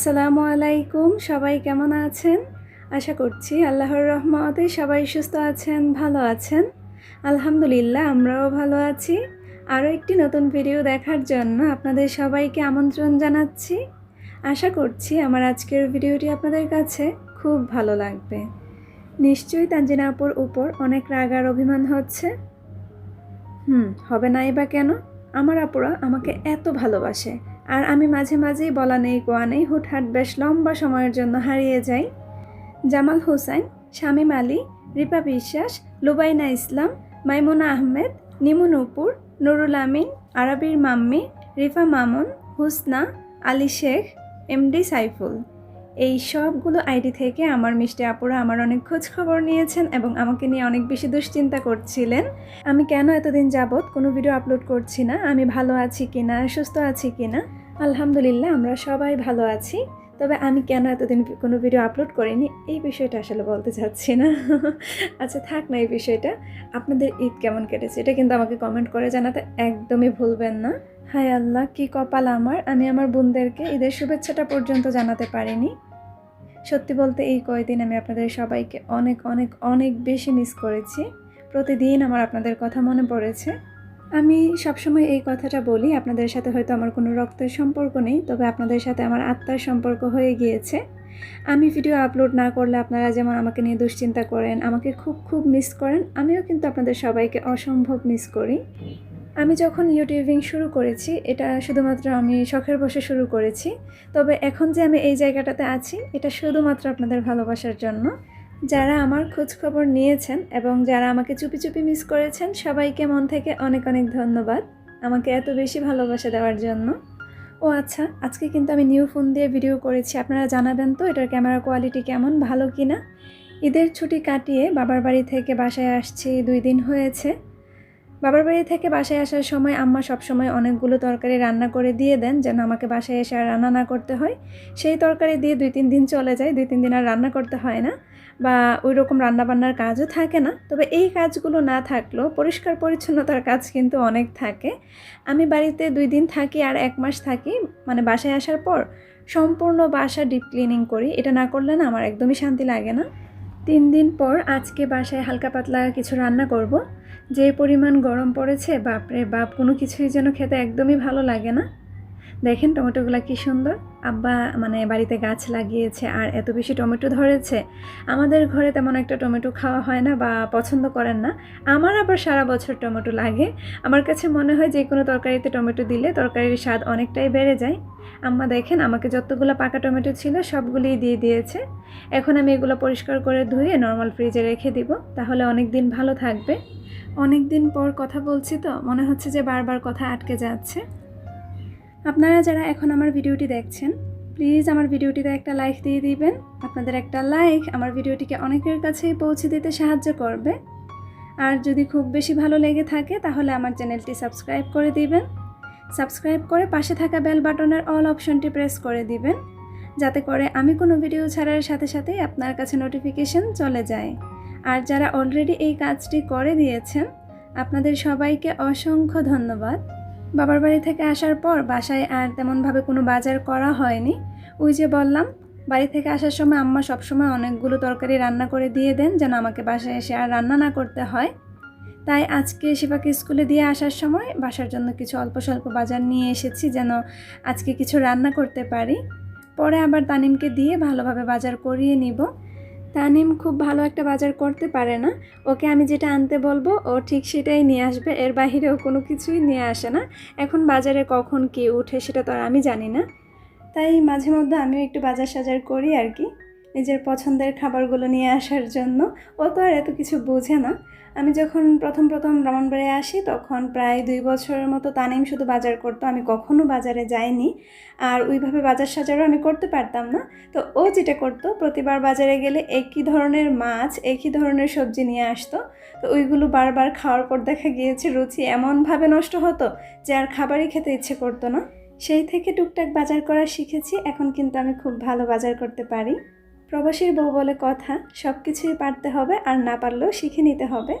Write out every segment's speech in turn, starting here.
আসসালামু আলাইকুম, সবাই কেমন আছেন? আশা করছি আল্লাহর রহমতে সবাই সুস্থ আছেন, ভালো আছেন। আলহামদুলিল্লাহ, আমরাও ভালো আছি। আরও একটি নতুন ভিডিও দেখার জন্য আপনাদের সবাইকে আমন্ত্রণ জানাচ্ছি। আশা করছি আমার আজকের ভিডিওটি আপনাদের কাছে খুব ভালো লাগবে। নিশ্চয়ই তানজিনা আপুর উপর অনেক রাগ আর অভিমান হচ্ছে। হুম, হবে নাই বা কেন? আমার আপুরা আমাকে এত ভালোবাসে। আর আমি মাঝে মাঝেই বলা নেই কোয়া নেই, হুটহাট বেশ লম্বা সময়ের জন্য হারিয়ে যাই। জামাল হোসাইন, শামীম আলী, রিপা বিশ্বাস, লুবাইনা ইসলাম, মাইমুনা আহমেদ নিমুন উপুর নুরুল আমিন, আরাবির মাম্মি, রিফা মামুন, হুসনা, আলী শেখ, এমডি সাইফুল। এই সবগুলো আইডি থেকে আমার মিষ্টি আপুরা আমার অনেক খোঁজ খবর নিয়েছেন এবং আমাকে নিয়ে অনেক বেশি দুশ্চিন্তা করছিলেন। আমি কেন এতদিন যাবৎ কোনো ভিডিও আপলোড করছি না? আমি ভালো আছি কিনা? সুস্থ আছি কিনা? আলহামদুলিল্লাহ, আমরা সবাই ভালো আছি। তবে আমি কেন এতদিন কোনো ভিডিও আপলোড করিনি, এই বিষয়টা আসলে বলতে চাচ্ছি না। আচ্ছা থাক না এই বিষয়টা। আপনাদের ঈদ কেমন কেটেছে, এটা কিন্তু আমাকে কমেন্ট করে জানাতে একদমই ভুলবেন না। হায় আল্লাহ, কি কপাল আমার। আমি আমার বোনদেরকে ঈদের শুভেচ্ছাটা পর্যন্ত জানাতে পারিনি। সত্যি বলতে এই কয়দিন আমি আপনাদের সবাইকে অনেক অনেক অনেক বেশি মিস করেছি। প্রতিদিন আমার আপনাদের কথা মনে পড়েছে। আমি সবসময় এই কথাটা বলি, আপনাদের সাথে হয়তো আমার কোনো রক্তের সম্পর্ক নেই, তবে আপনাদের সাথে আমার আত্মার সম্পর্ক হয়ে গিয়েছে। আমি ভিডিও আপলোড না করলে আপনারা যেমন আমাকে নিয়ে দুশ্চিন্তা করেন, আমাকে খুব খুব মিস করেন, আমিও কিন্তু আপনাদের সবাইকে অসম্ভব মিস করি। আমি যখন ইউটিউবিং শুরু করেছি, এটা শুধুমাত্র আমি শখের বসে শুরু করেছি, তবে এখন যে আমি এই জায়গাটাতে আছি, এটা শুধুমাত্র আপনাদের ভালোবাসার জন্য। যারা আমার খোঁজ খবর নিয়েছেন এবং যারা আমাকে চুপি চুপি মিস করেছেন, সবাইকে মন থেকে অনেক অনেক ধন্যবাদ আমাকে এত বেশি ভালোবাসা দেওয়ার জন্য। ও আচ্ছা আজকে কিন্তু আমি নিউ ফোন দিয়ে ভিডিও করেছি, আপনারা জানাবেন তো এটার ক্যামেরা কোয়ালিটি কেমন, ভালো কি না ঈদের ছুটি কাটিয়ে বাবার বাড়ি থেকে বাসায় আসছি, দুই দিন হয়েছে। বাবার বাড়ি থেকে বাসায় আসার সময় আম্মা সবসময় অনেকগুলো তরকারি রান্না করে দিয়ে দেন, যেন আমাকে বাসায় এসে আর রান্না না করতে হয়। সেই তরকারি দিয়ে দুই তিন দিন চলে যায়, দুই তিন দিন আর রান্না করতে হয় না। বা ওই রকম রান্নাবান্নার কাজও থাকে না। তবে এই কাজগুলো না থাকলেও পরিষ্কার পরিচ্ছন্নতার কাজ কিন্তু অনেক থাকে। আমি বাড়িতে দুই দিন থাকি আর এক মাস থাকি। মানে বাসায় আসার পর সম্পূর্ণ বাসা ডিপ ক্লিনিং করি। এটা না করলে না আমার একদমই শান্তি লাগে না। তিন দিন পর আজকে বাসায় হালকা পাতলা কিছু রান্না করব। যে পরিমাণ গরম পড়েছে, বাপরে বাপ, কোনো কিছুই যেন খেতে একদমই ভালো লাগে না। দেখেন টমেটোগুলো কি সুন্দর। আব্বা মানে বাড়িতে গাছ লাগিয়েছে আর এত বেশি টমেটো ধরেছে। আমাদের ঘরে তেমন একটা টমেটো খাওয়া হয় না বা পছন্দ করেন না। আমার আবার সারা বছর টমেটো লাগে। আমার কাছে মনে হয় যে কোনো তরকারিতে টমেটো দিলে তরকারির স্বাদ অনেকটাই বেড়ে যায়। আম্মা দেখেন আমাকে যতগুলো পাকা টমেটো ছিল সবগুলোই দিয়ে দিয়েছে। এখন আমি এগুলো পরিষ্কার করে ধুয়ে নর্মাল ফ্রিজে রেখে দিব। তাহলে অনেক দিন ভালো থাকবে। অনেক দিন পর কথা বলছি তো, মনে হচ্ছে যে বারবার কথা আটকে যাচ্ছে। আপনারা যারা এখন আমার ভিডিওটি দেখছেন প্লিজ আমার ভিডিওটিতে একটা লাইক দিয়ে দিবেন। আপনাদের একটা লাইক আমার ভিডিওটিকে অনেকের কাছেই পৌঁছে দিতে সাহায্য করবে। আর যদি খুব বেশি ভালো লেগে থাকে, তাহলে আমার চ্যানেলটি সাবস্ক্রাইব করে দিবেন। সাবস্ক্রাইব করে পাশে থাকা বেল বাটনের অল অপশনটি প্রেস করে দিবেন, যাতে করে আমি কোনো ভিডিও ছাড়ার সাথে সাথেই আপনার কাছে নোটিফিকেশন চলে যায়। আর যারা অলরেডি এই কাজটি করে দিয়েছেন, আপনাদের সবাইকে অসংখ্য ধন্যবাদ। বাবার বাড়ি থেকে আসার পর বাসায় আর তেমনভাবে কোনো বাজার করা হয়নি। ওই যে বললাম, বাড়ি থেকে আসার সময় আম্মা সবসময় অনেকগুলো তরকারি রান্না করে দিয়ে দেন যেন আমাকে বাসায় এসে আর রান্না না করতে হয়। তাই আজকে শিবাকে স্কুলে দিয়ে আসার সময় বাসার জন্য কিছু অল্প স্বল্প বাজার নিয়ে এসেছি যেন আজকে কিছু রান্না করতে পারি। পরে আবার তানিমকে দিয়ে ভালোভাবে বাজার করিয়ে নিব। তানিম খুব ভালো একটা বাজার করতে পারে না। ওকে আমি যেটা আনতে বলব, ও ঠিক সেটাই নিয়ে আসবে। এর বাহিরেও কোনো কিছুই নিয়ে আসে না। এখন বাজারে কখন কি উঠে সেটা তো আর আমি জানি না। তাই মাঝে মধ্যে আমিও একটু বাজার সাজার করি আর কি। নিজের পছন্দের খাবারগুলো নিয়ে আসার জন্য। ও তো আর এত কিছু বোঝে না। আমি যখন প্রথম প্রথম ব্রাহ্মণবাড়িয়ে আসি, তখন প্রায় দুই বছরের মতো তানিম শুধু বাজার করতো। আমি কখনো বাজারে যাইনি। আর ওইভাবে বাজার সাজারও আমি করতে পারতাম না। তো ও যেটা করতো, প্রতিবার বাজারে গেলে একই ধরনের মাছ, একই ধরনের সবজি নিয়ে আসতো। তো ওইগুলো বারবার খাওয়ার পর দেখা গিয়েছে রুচি এমনভাবে নষ্ট হতো যে আর খাবারই খেতে ইচ্ছে করতো না। সেই থেকে টুকটাক বাজার করা শিখেছি। এখন কিন্তু আমি খুব ভালো বাজার করতে পারি। প্রবাসীর বউ বলে কথা সব কিছুই পারতে হবে আর না পারলেও শিখে নিতে হবে।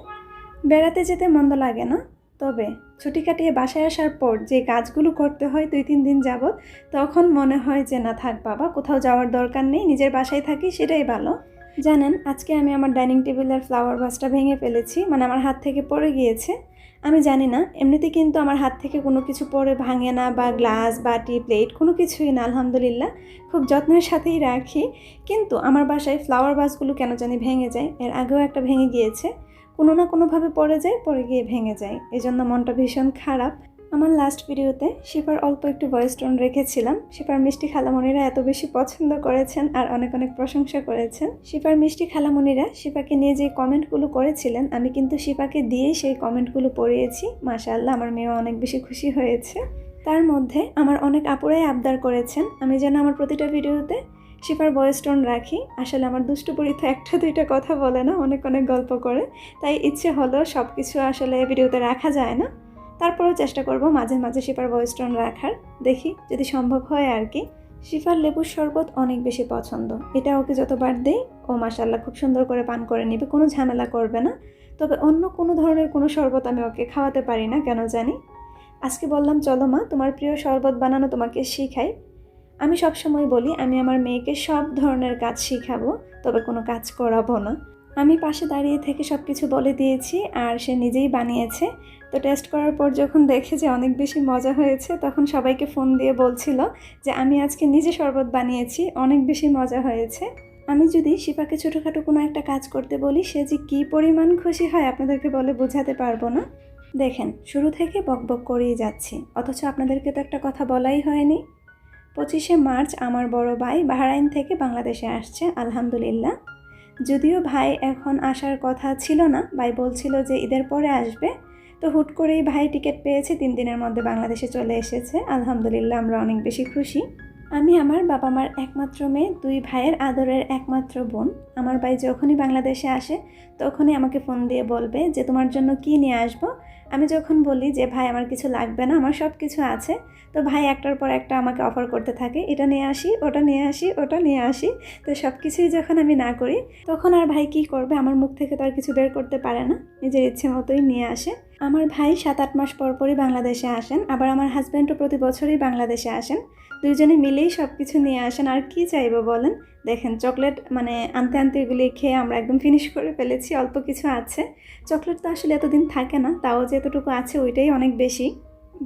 বেড়াতে যেতে মন্দ লাগে না। তবে ছুটি কাটিয়ে বাসায় আসার পর যে কাজগুলো করতে হয় দুই তিন দিন যাবৎ, তখন মনে হয় যে, না থাক বাবা, কোথাও যাওয়ার দরকার নেই, নিজের বাসায় থাকি, সেটাই ভালো। জানেন, আজকে আমি আমার ডাইনিং টেবিলের ফ্লাওয়ার ভাসটা ভেঙে ফেলেছি মানে আমার হাত থেকে পড়ে গিয়েছে। আমি জানি না, এমনিতে কিন্তু আমার হাত থেকে কোনো কিছু পরে ভাঙে না বা গ্লাস, বাটি, প্লেট কোনো কিছুই না, আলহামদুলিল্লাহ। খুব যত্নের সাথেই রাখি। কিন্তু আমার বাসায় ফ্লাওয়ার বাসগুলো কেন জানি ভেঙে যায়, এর আগেও একটা ভেঙে গিয়েছে। কোনো না কোনোভাবে পড়ে যায়, পরে গিয়ে ভেঙে যায়। এজন্য মনটা ভীষণ খারাপ। আমার লাস্ট ভিডিওতে শিপার অল্প একটু ভয়েস টোন রেখেছিলাম। শিপার মিষ্টি খালামণিরা এত বেশি পছন্দ করেছেন আর অনেক অনেক প্রশংসা করেছেন। শিপার মিষ্টি খালামণিরা শিপাকে নিয়ে যে কমেন্টগুলো করেছিলেন, আমি কিন্তু শিপাকে দিয়েই সেই কমেন্টগুলো পড়িয়েছি। মাশাআল্লাহ, আমার মেয়েও অনেক বেশি খুশি হয়েছে। তার মধ্যে আমার অনেক আপুরাই আবদার করেছেন, আমি যেন আমার প্রতিটা ভিডিওতে শিপার ভয়েস টোন রাখি। আসলে আমার দুষ্টু পরী তো একটা দুইটা কথা বলে না, অনেক অনেক গল্প করে। তাই ইচ্ছে হলেও সব কিছু আসলে ভিডিওতে রাখা যায় না। তারপরেও চেষ্টা করব মাঝে মাঝে শিপার ভয়েস টোন রাখার। দেখি, যদি সম্ভব হয় আর কি। শিফার লেবুর শরবত অনেক বেশি পছন্দ। এটা ওকে যতবার দেই, ও মাসাল্লাহ খুব সুন্দর করে পান করে নেবে, কোনো ঝামেলা করবে না। তবে অন্য কোনো ধরনের কোনো শরবত আমি ওকে খাওয়াতে পারি না, কেন জানি? আজকে বললাম, চলো মা, তোমার প্রিয় শরবত বানানো তোমাকে শিখাই। আমি সবসময় বলি, আমি আমার মেয়েকে সব ধরনের কাজ শিখাবো, তবে কোনো কাজ করাবো না। আমি পাশে দাঁড়িয়ে থেকে সব কিছু বলে দিয়েছি আর সে নিজেই বানিয়েছে। তো টেস্ট করার পর যখন দেখে যে অনেক বেশি মজা হয়েছে, তখন সবাইকে ফোন দিয়ে বলছিল যে, আমি আজকে নিজে শরবত বানিয়েছি, অনেক বেশি মজা হয়েছে। আমি যদি শিপাকে ছোটোখাটো কোনো একটা কাজ করতে বলি, সে যে কী পরিমাণ খুশি হয় আপনাদেরকে বলে বোঝাতে পারব না। দেখেন, শুরু থেকে বকবক করেই যাচ্ছি, অথচ আপনাদেরকে তো একটা কথা বলাই হয়নি। পঁচিশে মার্চ আমার বড় ভাই বাহরাইন থেকে বাংলাদেশে আসছে, আলহামদুলিল্লাহ। যদিও ভাই এখন আসার কথা ছিল না, ভাই বলছিল যে ঈদের পরে আসবে। তো হুট করেই ভাই টিকিট পেয়েছে, তিন দিনের মধ্যে বাংলাদেশে চলে এসেছে। আলহামদুলিল্লাহ, আমরা অনেক বেশি খুশি। আমি আমার বাবা মার একমাত্র মেয়ে, দুই ভাইয়ের আদরের একমাত্র বোন। আমার ভাই যখনই বাংলাদেশে আসে, তখনই আমাকে ফোন দিয়ে বলবে যে, তোমার জন্য কি নিয়ে আসব? আমি যখন বলি যে, ভাই, আমার কিছু লাগবে না, আমার সব কিছু আছে। তো ভাই একটার পর একটা আমাকে অফার করতে থাকে, এটা নিয়ে আসি, ওটা নিয়ে আসি, ওটা নিয়ে আসি। তো সব কিছুই যখন আমি না করি, তখন আর ভাই কি করবে? আমার মুখ থেকে তো আর কিছু বের করতে পারে না, নিজের ইচ্ছে মতোই নিয়ে আসে। আমার ভাই সাত আট মাস পর পরই বাংলাদেশে আসেন, আবার আমার হাজব্যান্ডও প্রতি বছরই বাংলাদেশে আসেন। দুজনে মিলেই সব কিছু নিয়ে আসেন, আর কি চাইব বলেন? দেখেন, চকলেট মানে আনতে আনতে এগুলি খেয়ে আমরা একদম ফিনিশ করে ফেলেছি, অল্প কিছু আছে। চকলেট তো আসলে এতদিন থাকে না, তাও যেতটুকু আছে ওইটাই অনেক বেশি।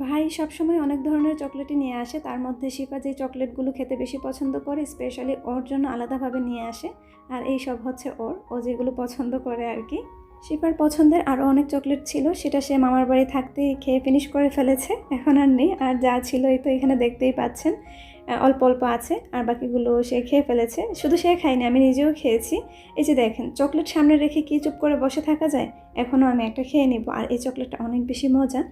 ভাই সবসময় অনেক ধরনের চকলেটই নিয়ে আসে, তার মধ্যে শিপা যে চকলেটগুলো খেতে বেশি পছন্দ করে স্পেশালি ওর জন্য আলাদাভাবে নিয়ে আসে, আর এই সব হচ্ছে ওর, ও যেগুলো পছন্দ করে আর কি। শিপার পছন্দের আরও অনেক চকলেট ছিল, সেটা সে মামার বাড়ি থাকতেই খেয়ে ফিনিশ করে ফেলেছে, এখন আর নেই, আর যা ছিল এই তো এখানে দেখতেই পাচ্ছেন। অল্প অল্প আছে, আর বাকিগুলো সে খেয়ে ফেলেছে। শুধু সে খায়নি, আমি নিজেও খেয়েছি। এই যে দেখেন, চকলেট সামনে রেখে কি চুপ করে বসে থাকা যায়? এখনও আমি একটা খেয়ে নেব। আর এই চকলেটটা অনেক বেশি মজা।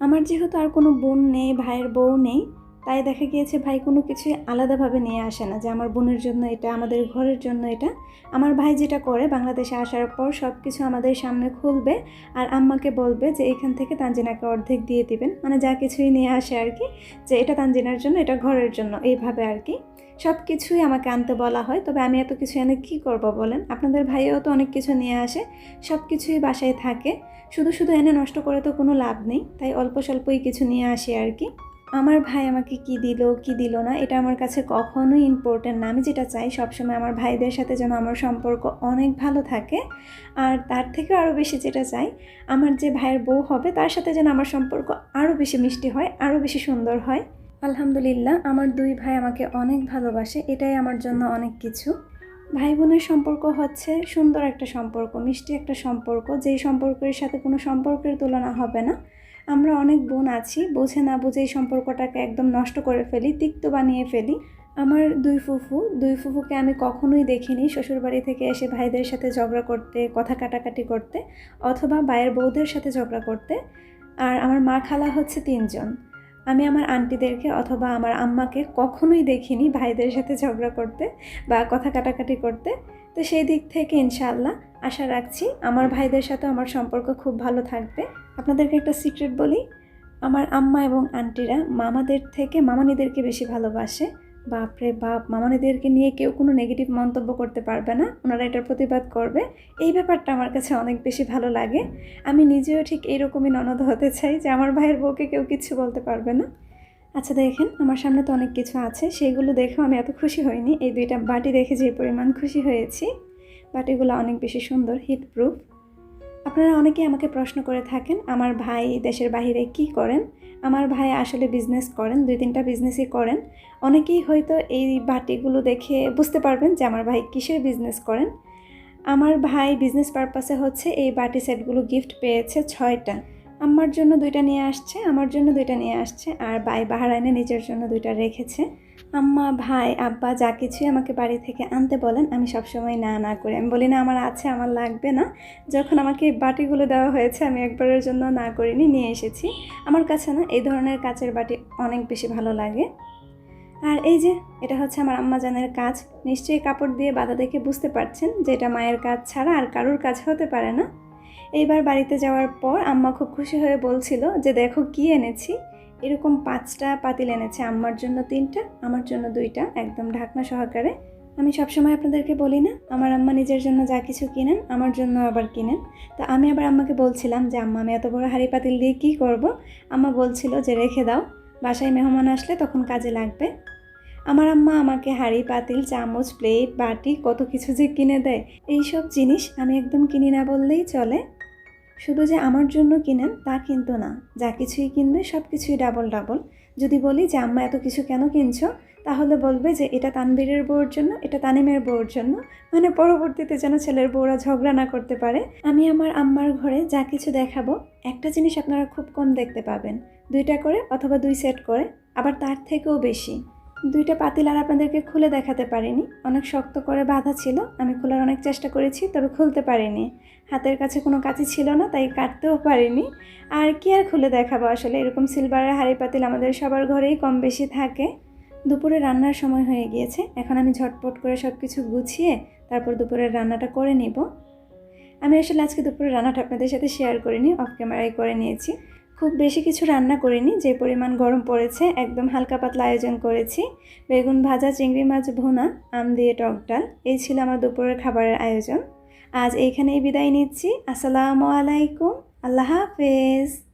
আমার যেহেতু আর কোনো বোন নেই, ভাইয়ের বউ নেই তাই দেখা গিয়েছে ভাই কোনো কিছুই আলাদাভাবে নিয়ে আসে না, যে আমার বোনের জন্য এটা, আমাদের ঘরের জন্য এটা। আমার ভাই যেটা করে, বাংলাদেশে আসার পর সব কিছু আমাদের সামনে খুলবে আর আম্মাকে বলবে যে এখান থেকে তানজিনাকে অর্ধেক দিয়ে দিবেন। মানে যা কিছুই নিয়ে আসে আর কি, যে এটা তানজিনার জন্য, এটা ঘরের জন্য, এইভাবে আর কি। সব কিছুই আমাকে আনতে বলা হয়, তবে আমি এত কিছু এনে কী করব বলেন? আপনাদের ভাইও তো অনেক কিছু নিয়ে আসে সব কিছুই বাসায় থাকে। শুধু শুধু এনে নষ্ট করে তো কোনো লাভ নেই, তাই অল্প স্বল্পই কিছু নিয়ে আসি আর কি। আমার ভাই আমাকে কি দিল কি দিল না, এটা আমার কাছে কখনোই ইম্পর্টেন্ট না। আমি যেটা চাই সবসময় আমার ভাইদের সাথে যেন আমার সম্পর্ক অনেক ভালো থাকে। আর তার থেকেও আরও বেশি যেটা চাই, আমার যে ভাইয়ের বউ হবে, তার সাথে যেন আমার সম্পর্ক আরও বেশি মিষ্টি হয় আরও বেশি সুন্দর হয়। আলহামদুলিল্লাহ, আমার দুই ভাই আমাকে অনেক ভালোবাসে, এটাই আমার জন্য অনেক কিছু। ভাই বোনের সম্পর্ক হচ্ছে সুন্দর একটা সম্পর্ক, মিষ্টি একটা সম্পর্ক, যেই সম্পর্কের সাথে কোনো সম্পর্কের তুলনা হবে না। আমরা অনেক বোন আছি, বুঝে না বুঝে এই সম্পর্কটাকে একদম নষ্ট করে ফেলি, তিক্ত বানিয়ে ফেলি। আমার দুই ফুফু, দুই ফুফুকে আমি কখনোই দেখিনি শ্বশুরবাড়ি থেকে এসে ভাইদের সাথে ঝগড়া করতে, কথা কাটাকাটি করতে, অথবা ভাইয়ের বউদের সাথে ঝগড়া করতে। আর আমার মা খালা হচ্ছে তিনজন। আমি আমার আন্টিদেরকে অথবা আমার আম্মাকে কখনোই দেখিনি ভাইদের সাথে ঝগড়া করতে বা কথা কাটাকাটি করতে। তো সেই দিক থেকে ইনশাআল্লাহ আশা রাখছি আমার ভাইদের সাথে আমার সম্পর্ক খুব ভালো থাকবে। আপনাদেরকে একটা সিক্রেট বলি, আমার আম্মা এবং আন্টিরা মামাদের থেকে মামানিদেরকে বেশি ভালোবাসে। বাপরে বাপ, মামানিদেরকে নিয়ে কেউ কোনো নেগেটিভ মন্তব্য করতে পারবে না, ওনারা এটার প্রতিবাদ করবে। এই ব্যাপারটা আমার কাছে অনেক বেশি ভালো লাগে। আমি নিজেও ঠিক এইরকমই ননদ হতে চাই যে আমার ভাইয়ের বউকে কেউ কিছু বলতে পারবে না। আচ্ছা দেখেন, আমার সামনে তো অনেক কিছু আছে, সেগুলো দেখেও আমি এত খুশি হইনি। এই দুইটা বাটি দেখে যে পরিমাণ খুশি হয়েছি। বাটিগুলো অনেক বেশি সুন্দর হিট প্রুফ আপনারা অনেকেই আমাকে প্রশ্ন করে থাকেন, আমার ভাই দেশের বাইরে কি করেন? আমার ভাই আসলে বিজনেস করেন, দুই তিনটা বিজনেসই করেন। অনেকেই হয়তো এই বাটিগুলো দেখে বুঝতে পারবেন যে আমার ভাই কিসের বিজনেস করেন। আমার ভাই বিজনেস পারপাসে হচ্ছে এই বাটি সেটগুলো গিফট পেয়েছে ছয়টা। আমার জন্য দুইটা নিয়ে আসছে, আমার জন্য দুইটা নিয়ে আসছে, আর ভাই বাহারাইনে নিজের জন্য দুইটা রেখেছে। আম্মা, ভাই, আব্বা যা কিছুই আমাকে বাড়ি থেকে আনতে বলেন, আমি সবসময় না না করি। আমি বলি, না, আমার আছে, আমার লাগবে না। যখন আমাকে বাটিগুলো দেওয়া হয়েছে, আমি একবারের জন্য না করিনি, নিয়ে এসেছি। আমার কাছে না, এই ধরনের কাচের বাটি অনেক বেশি ভালো লাগে। আর এই যে, এটা হচ্ছে আমার আম্মা জানের কাজ। নিশ্চয়ই কাপড় দিয়ে বাধা দেখে বুঝতে পারছেন যে এটা মায়ের কাজ ছাড়া আর কারোর কাজ হতে পারে না। এইবার বাড়িতে যাওয়ার পর আম্মা খুব খুশি হয়ে বলছিল যে, দেখো কি এনেছি। এরকম পাঁচটা পাতিল এনেছে, আম্মার জন্য তিনটা, আমার জন্য দুইটা, একদম ঢাকনা সহকারে। আমি সবসময় আপনাদেরকে বলি না, আমার আম্মা নিজের জন্য যা কিছু কিনেন, আমার জন্য আবার কিনেন। তো আমি আবার আম্মাকে বলছিলাম যে, আম্মা, আমি এত বড় হাঁড়ি পাতিল দিয়ে কী করব? আম্মা বলছিল যে, রেখে দাও, বাসায় মেহমান আসলে তখন কাজে লাগবে। আমার আম্মা আমাকে হাঁড়ি পাতিল, চামচ, প্লেট, বাটি, কত কিছু যে কিনে দেয় এই সব জিনিস আমি একদম কিনি না বললেই চলে। শুধু যে আমার জন্য কিনেন, তা কিন্তু না। যা কিছুই কিনবে, সব কিছুই ডাবল ডাবল। যদি বলি যে, আম্মা, এত কিছু কেন কিনছো? তাহলে বলবে যে, এটা তানবীরের বউর জন্য, এটা তানিমের বউর জন্য। মানে পরবর্তীতে যেন ছেলের বউরা ঝগড়া না করতে পারে। আমি আমার আম্মার ঘরে যা কিছু দেখাবো, একটা জিনিস আপনারা খুব কম দেখতে পাবেন। দুইটা করে অথবা দুই সেট করে, আবার তার থেকেও বেশি। দুইটা পাতিল আর আপনাদেরকে খুলে দেখাতে পারিনি। অনেক শক্ত করে বাঁধা ছিল। আমি খোলার অনেক চেষ্টা করেছি, তবে খুলতে পারিনি। হাতের কাছে কোনো কাঁচি ছিল না, তাই কাটতেও পারিনি। আর কি আর খুলে দেখাবো আসলে? এরকম সিলভারের হাঁড়ি পাতিল আমাদের সবার ঘরেই কম বেশি থাকে। দুপুরে রান্নার সময় হয়ে গিয়েছে। এখন আমি ঝটপট করে সব কিছু গুছিয়ে তারপর দুপুরের রান্নাটা করে নিব। আমি আসলে আজকে দুপুরে রান্নাটা আপনাদের সাথে শেয়ার করিনি অফ ক্যামেরায় করে নিয়েছি। খুব বেশি কিছু রান্না করিনি, যে পরিমাণ গরম পড়েছে, একদম হালকা পাতলা আয়োজন করেছি। বেগুন ভাজা, চিংড়ি মাছ, ভোনা, আম দিয়ে টক ডাল, এই ছিল আমার দুপুরের খাবারের আয়োজন। আজ এইখানেই বিদায় নিচ্ছি। আসসালামু আলাইকুম। আল্লাহ হাফেজ।